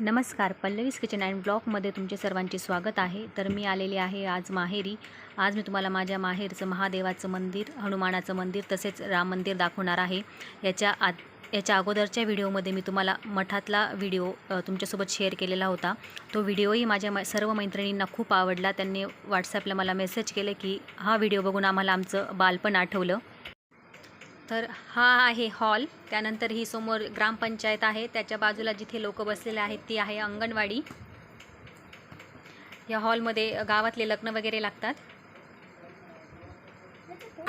नमस्कार पल्लवीस kitchen and ब्लॉगमध्ये तुमचे सर्वांचे स्वागत आहे. तर मी आलेले आहे आज माहेरी. आज मी तुम्हाला माझ्या माहेरचं महादेवाचं मंदिर हनुमानाचं मंदिर तसेच राम मंदिर दाखवणार आहे. याच्या आद याच्या अगोदरच्या व्हिडिओमध्ये मी तुम्हाला मठातला व्हिडिओ तुमच्यासोबत शेअर केलेला होता. तो व्हिडिओही माझ्या मै सर्व मैत्रिणींना खूप आवडला. त्यांनी व्हॉट्सॲपला मला मेसेज केले की हा व्हिडिओ बघून आम्हाला आमचं बालपण आठवलं. तर हा आहे हॉल. त्यानंतर ही समोर ग्रामपंचायत आहे. त्याच्या बाजूला जिथे लोक बसलेले आहेत ती आहे अंगणवाडी. या हॉलमध्ये गावातले लग्न वगैरे लागतात.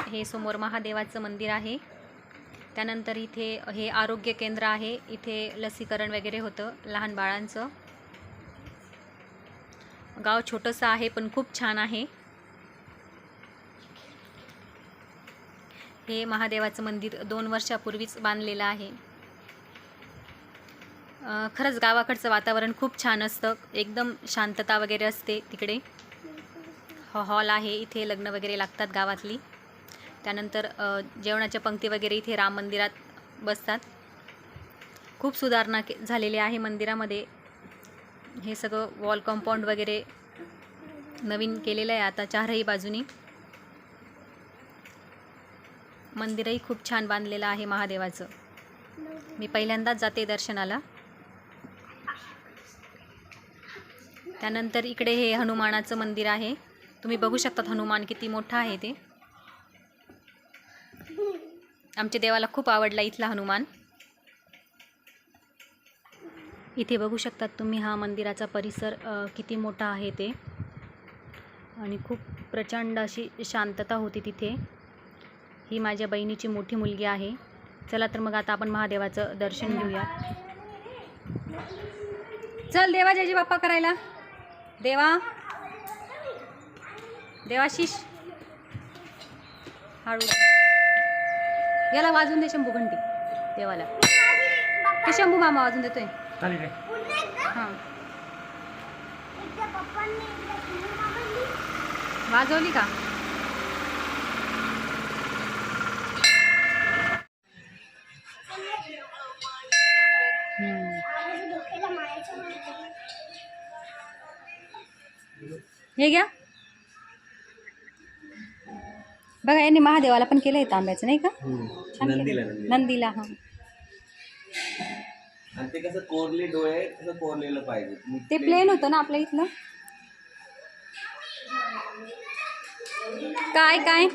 हे समोर महादेवाचं मंदिर आहे. त्यानंतर इथे हे आरोग्य केंद्र आहे. इथे लसीकरण वगैरे होतं लहान बाळांचं. गाव छोटंसं आहे पण खूप छान आहे. हे महादेवाचं मंदिर दोन वर्षापूर्वीच बांधलेलं आहे. खरंच गावाकडचं वातावरण खूप छान असतं. एकदम शांतता वगैरे असते तिकडे. हॉल आहे इथे लग्न वगैरे लागतात गावातली. त्यानंतर जेवणाच्या पंक्ती वगैरे इथे राम मंदिरात बसतात. खूप सुधारणा के झालेली आहे मंदिरामध्ये. हे सगळं वॉल कंपाऊंड वगैरे नवीन केलेलं आहे आता चारही बाजूनी. मंदिरही खूप छान बांधलेलं आहे महादेवाचं. मी पहिल्यांदाच जाते दर्शनाला. त्यानंतर इकडे हे हनुमानाचं मंदिर आहे. तुम्ही बघू शकतात हनुमान किती मोठा आहे ते. आमच्या देवाला खूप आवडला इथला हनुमान. इथे बघू शकतात तुम्ही हा मंदिराचा परिसर किती मोठा आहे ते. आणि खूप प्रचंड अशी शांतता होती तिथे. ही माझ्या बहिणीची मोठी मुलगी आहे. चला तर मग आता आपण महादेवाचं दर्शन घेऊया. चल देवा जयजी बाप्पा करायला. देवा. देवाशिष हळू याला वाजून दे शंभू घंटी. देवाला. ते शंभू मामा वाजून देतोय. हां. वाजवली का? हे घ्या. बघा यांनी महादेवाला पण केलंय तांब्याचं नाही का? छान नंदीला केलं. नंदीला. नंदीला हा. आणि ते कसं कोरले डोळे तसं कोरलेलं पाहिजे. तुम्ही ते प्लेन होतं ना आपल्या इथलं? काय काय?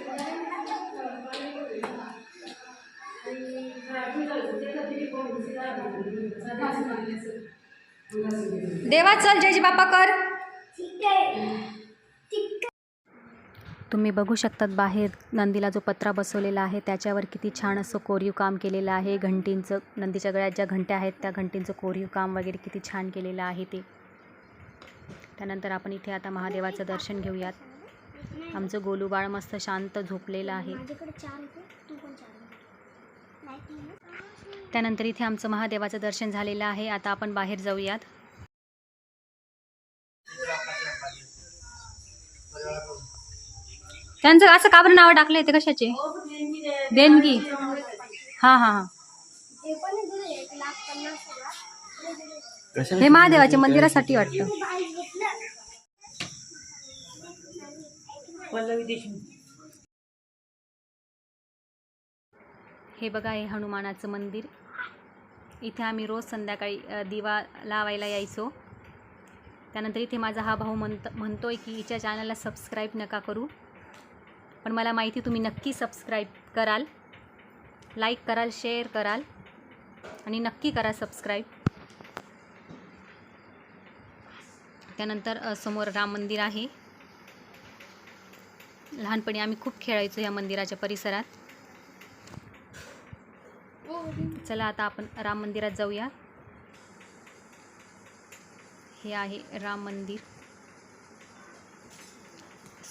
देवा चल जयजी बाप्पा कर. तुम्ही बघू शकतात बाहेर नंदीला जो पत्रा बसवलेला आहे त्याच्यावर किती छान असं कोरीव काम केलेलं आहे. घंटींचं नंदीच्या गळ्यात ज्या घंट्या आहेत त्या घंटींचं कोरीव काम वगैरे किती छान केलेलं आहे ते. त्यानंतर आपण इथे आता महादेवाचं दर्शन घेऊयात. आमचं गोलूबाळ मस्त शांत झोपलेलं आहे. त्यानंतर इथे आमचं महादेवाचं दर्शन झालेलं आहे. आता आपण बाहेर जाऊयात. त्यांचं असं का बरं नावं टाकले ते कशाचे? देणगी. हां हां हां. हे महादेवाच्या मंदिरासाठी वाटतं. हे बघा हे हनुमानाचं मंदिर. इथे आम्ही रोज संध्याकाळी दिवा लावायला यायचो. त्यानंतर इथे माझा हा भाऊ म्हणत म्हणतोय की हिच्या चॅनलला सबस्क्राईब नका करू. पण मला माहिती तुम्ही नक्की सबस्क्राईब कराल लाईक कराल शेअर कराल आणि नक्की करा सबस्क्राईब त्यानंतर समोर राम मंदिर आहे. लहानपणी आम्ही खूप खेळायचो ह्या मंदिराच्या परिसरात. चला आता आपण राम मंदिरात जाऊया. हे आहे राम मंदिर.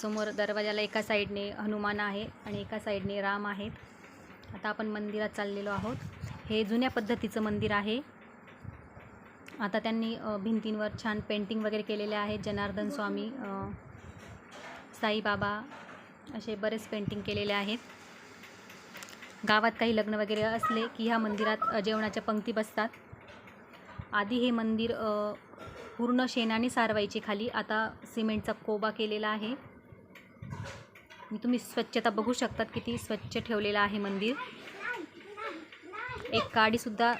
समोर दरवाजाला एका साईडने हनुमान आहे आणि एका साईडने राम आहेत. आता आपण मंदिरात चाललेलो आहोत. हे जुन्या पद्धतीचं मंदिर आहे. आता त्यांनी भिंतींवर छान पेंटिंग वगैरे केलेले आहेत जनार्दन स्वामी साईबाबा असे बरेच पेंटिंग केलेले आहेत. गावात काही लग्न वगैरे असले की ह्या मंदिरात जेवणाच्या पंक्ती बसतात. आधी हे मंदिर पूर्ण शेणाने सारवायचे खाली. आता सिमेंटचा कोबा केलेला आहे. तुम्ही स्वच्छता बघू शकतात किती स्वच्छ ठेवलेलं आहे मंदिर. एक काडीसुद्धा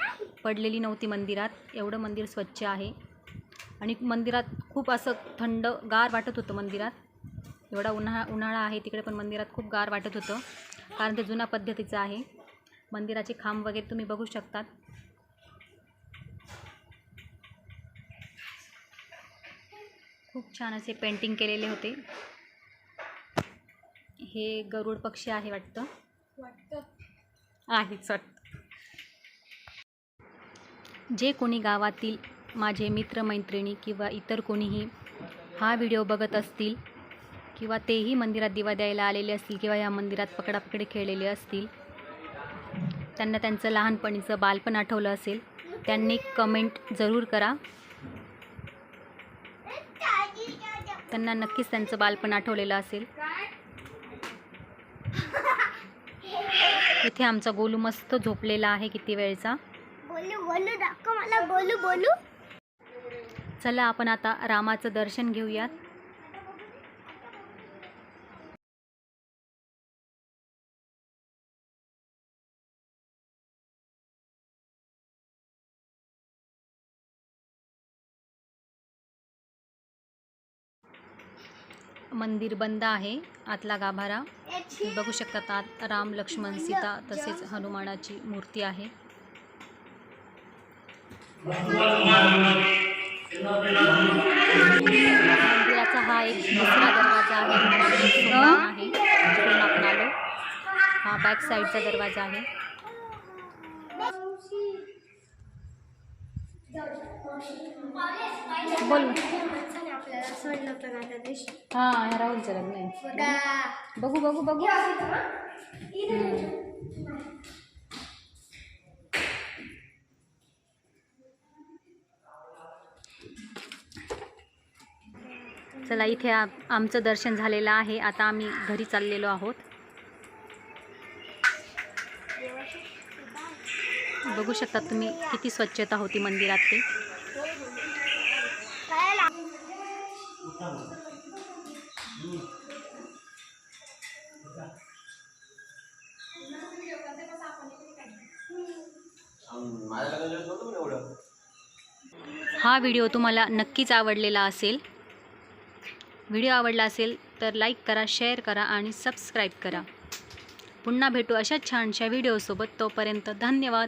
पडलेली नव्हती मंदिरात. एवढं मंदिर स्वच्छ आहे. आणि मंदिरात खूप असं थंड गार वाटत होतं मंदिरात. एवढा उन्हाळा उन्हाळा आहे तिकडे पण मंदिरात खूप गार वाटत होतं. कारण ते जुन्या पद्धतीचं आहे. मंदिराचे खांब वगैरे तुम्ही बघू शकतात. खूप छान असे पेंटिंग केलेले होते. हे गरुड पक्षी आहे वाटतं? वाटतं. आहेच वाटतं. जे कोणी गावातील माझे मित्रमैत्रिणी किंवा इतर कोणीही हा व्हिडिओ बघत असतील किंवा तेही मंदिरात दिवा द्यायला आलेले असतील किंवा या मंदिरात पकडापकडी खेळलेले असतील त्यांना त्यांचं लहानपणीचं बालपण आठवलं असेल त्यांनी कमेंट जरूर करा. त्यांना नक्कीच त्यांचं बालपण आठवलेलं असेल. इथे आमचा गोलू मस्त झोपलेला आहे किती वेळचा? बोलू बोलू दाखव मला बोलू बोलू. चला आपण आता रामाचं दर्शन घेऊयात. मंदिर बंद आहे आतला गाभारा. बघू शकतात आत राम लक्ष्मण सीता तसेच हनुमानाची मूर्ती आहे. मंदिराचा हा एक दुसरा दरवाजा आहे. जिकडून आपण आलो. हा बॅक साईडचा दरवाजा आहे. बोल. सोडलं होतं ना त्या दिवशी हा राहुलचं लग्न आहे. बघा बघू बघू. चला इथे आमचं दर्शन झालेलं आहे. आता आम्ही घरी चाललेलो आहोत. बघू शकता तुम्ही किती स्वच्छता होती मंदिरात ते काय ला- अं, माझ्या लग्नाला नव्हतं पण एवढं हा व्हिडिओ तुम्हाला नक्कीच आवडलेला असेल. व्हिडिओ आवडला असेल तर लाईक करा शेअर करा आणि सबस्क्राईब करा. पुन्हा भेटू अशा छानशा व्हिडिओसोबत तोपर्यंत धन्यवाद.